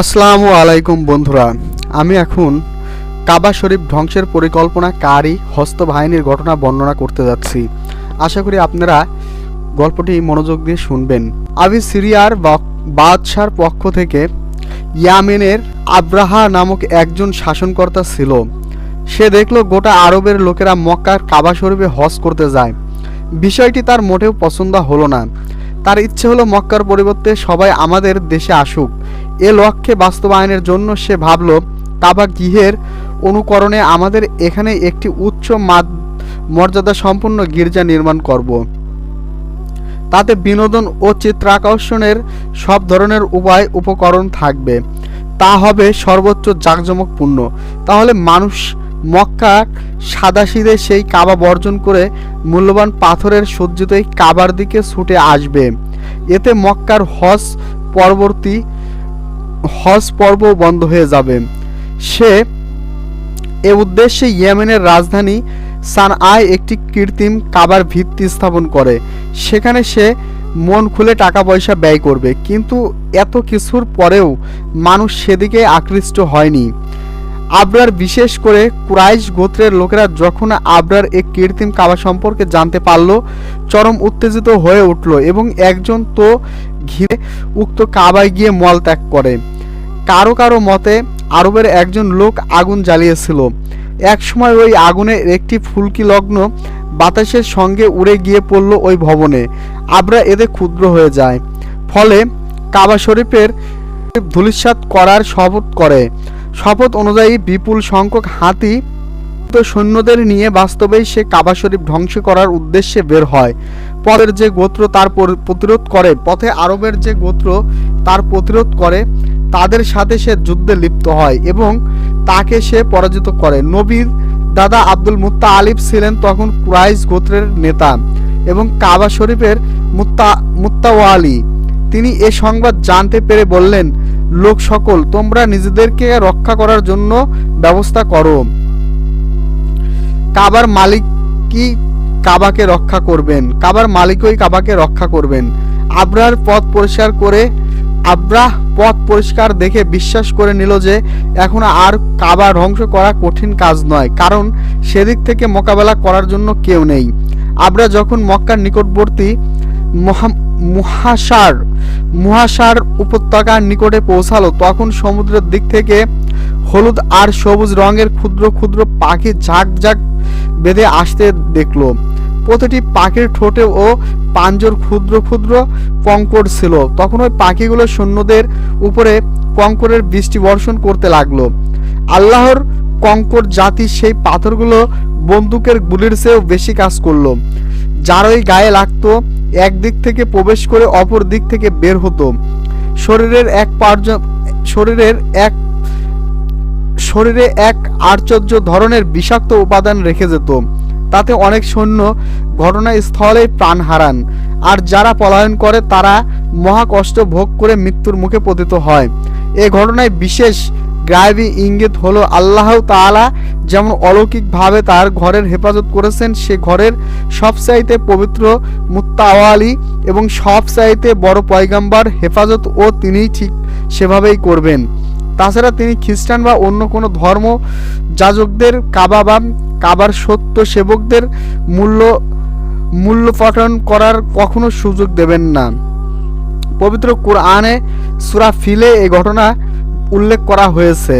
আসসালামু আলাইকুম বন্ধুরা। আমি এখন কাবা শরীফ ধ্বংসের পরিকল্পনাকারী হস্ত বাহিনীর ঘটনা বর্ণনা করতে যাচ্ছি। আশা করি আপনারা গল্পটি মনোযোগ দিয়ে শুনবেন। আবি সিরিয়ার বাদশার পক্ষ থেকে ইয়ামেনের আব্রাহা নামক একজন শাসনকর্তা ছিল। সে দেখল গোটা আরবের লোকেরা মক্কার কাবা শরীফে হজ করতে যায়। বিষয়টি তার মোটেও পছন্দ হলো না। তার ইচ্ছে হলো মক্কার পরিবর্তে সবাই আমাদের দেশে আসুক। এ লক্ষ্যে বাস্তবায়নের জন্য সে ভাবল কাবা গৃহের অনুকরণে আমাদের এখানে একটি উচ্চ মর্যাদা সম্পন্ন গির্জা নির্মাণ করব। তাতে বিনোদন ও চিত্রাকর্ষণের সব ধরনের উপায় উপকরণ থাকবে। তা হবে সর্বোচ্চ জাঁকজমকপূর্ণ। তাহলে মানুষ মক্কার সাদাসিদে সেই কাবা বর্জন করে মূল্যবান পাথরের সজ্জিত এই কাবার দিকে ছুটে আসবে। এতে মক্কার হজ পরবর্তী, হজ পর্ব বন্ধ হয়ে যাবে। সে এ উদ্দেশ্যে ইয়েমেনের রাজধানী সানআয় একটি কৃত্রিম কাবার ভিত্তি স্থাপন করে। সেখানে সে মন খুলে টাকা পয়সা ব্যয় করবে। কিন্তু এত কিছুর পরেও মানুষ সেদিকে আকৃষ্ট হয়নি। আবরার বিশেষ করে ক্রাইশ গোত্রের লোকেরা যখন আবরার এক কৃত্রিম কাবা সম্পর্কে জানতে পারল, চরম উত্তেজিত হয়ে উঠল এবং একজন তো ঘিরে উক্ত কাবায় গিয়ে মলত্যাগ করে। কারও কারও মতে, আরবের একজন লোক আগুন জ্বালিয়েছিল। এক সময় ওই আগুনের একটি ফুলকি লগ্ন বাতাসের সঙ্গে উড়ে গিয়ে পড়ল ওই ভবনে। আবরা এতে ক্ষুদ্র হয়ে যায়। ফলে কাবা শরীফের ধূলিসাৎ করার শপথ করে। শপথ অনুযায়ী বিপুল সংখ্যক হাতি সৈন্যদের নিয়ে বাস্তবেই সে কাবা শরীফ ধ্বংস করার উদ্দেশ্যে বের হয়। পরের যে গোত্র তার প্রতিরোধ করে, পথে আরবের যে গোত্র তার প্রতিরোধ করে, তাদের সাথে সে যুদ্ধে লিপ্ত হয় এবং তাকে সে পরাজিত করে। নবীর দাদা আব্দুল মুত্তা আলিফ ছিলেন তখন কুরাইশ গোত্রের নেতা এবং কাবা শরীফের মুত্তা মুত্তাওয়ালি। তিনি এ সংবাদ জানতে পেরে বললেন লোক সকল, তোমরা নিজেদেরকে রক্ষা করার জন্য ব্যবস্থা করো। কাবার মালিক কি কাবাকে রক্ষা করবেন। কাবার মালিকই কাবাকে রক্ষা করবেন। আবরার পথ পরিষ্কার করে, আব্রাহ পথ পরিষ্কার দেখে বিশ্বাস করে নিল যে, এখন আর কাবা ধ্বংস করা কঠিন কাজ নয়, কারণ সেদিক থেকে মোকাবেলা করার জন্য কেউ নেই। আবরা যখন মক্কার নিকটবর্তী মুহাসার মুহাসার উপত্যকার নিকটে পৌঁছালো। তখন সমুদ্রের দিক থেকে হলুদ আর সবুজ রঙের ক্ষুদ্র ক্ষুদ্র পাখি ঝাঁক ঝাঁক বেঁধে আসতে দেখল। প্রতিটি পাখির ঠোঁটে ও পাঞ্জর ক্ষুদ্র ক্ষুদ্র কঙ্কর ছিল। তখন ওই পাখিগুলো সৈন্যদের উপরে কঙ্করের বৃষ্টি বর্ষণ করতে লাগল। আল্লাহর কঙ্কর জাতি সেই পাথরগুলো বন্দুকের গুলির চেয়েও বেশি কাজ করল। যার ওই গায়ে লাগতো, একদিক থেকে প্রবেশ করে অপর দিক থেকে বের হতো। শরীরের এক পার্জ শরীরের এক, শরীরে এক আশ্চর্য ধরনের বিষাক্ত উপাদান রেখে যেত। তাতে অনেক সৈন্য ঘটনাস্থলেই প্রাণ হারান। আর যারা পলায়ন করে, তারা মহা কষ্ট ভোগ করে মৃত্যুর মুখে পতিত হয়। এ ঘটনায় বিশেষ গায়েবী ইঙ্গিত হলো আল্লাহ তাআলা যেমন অলৌকিকভাবে তার ঘরের হেফাজত করেছেন, সে ঘরের সবচাইতে পবিত্র মুত্তাওয়ালি এবং সবচাইতে বড় পয়গাম্বার হেফাজত ও তিনিই ঠিক সেভাবেই করবেন। তাছাড়া তিনি খ্রিস্টান বা অন্য কোনো ধর্ম যাজকদের কাবা বা কাবার সত্য সেবকদের মূল্য মূল্য পঠন করার কখনো সুযোগ দেবেন না। পবিত্র কোরআনে সুরা ফিলে এই ঘটনা উল্লেখ করা হয়েছে।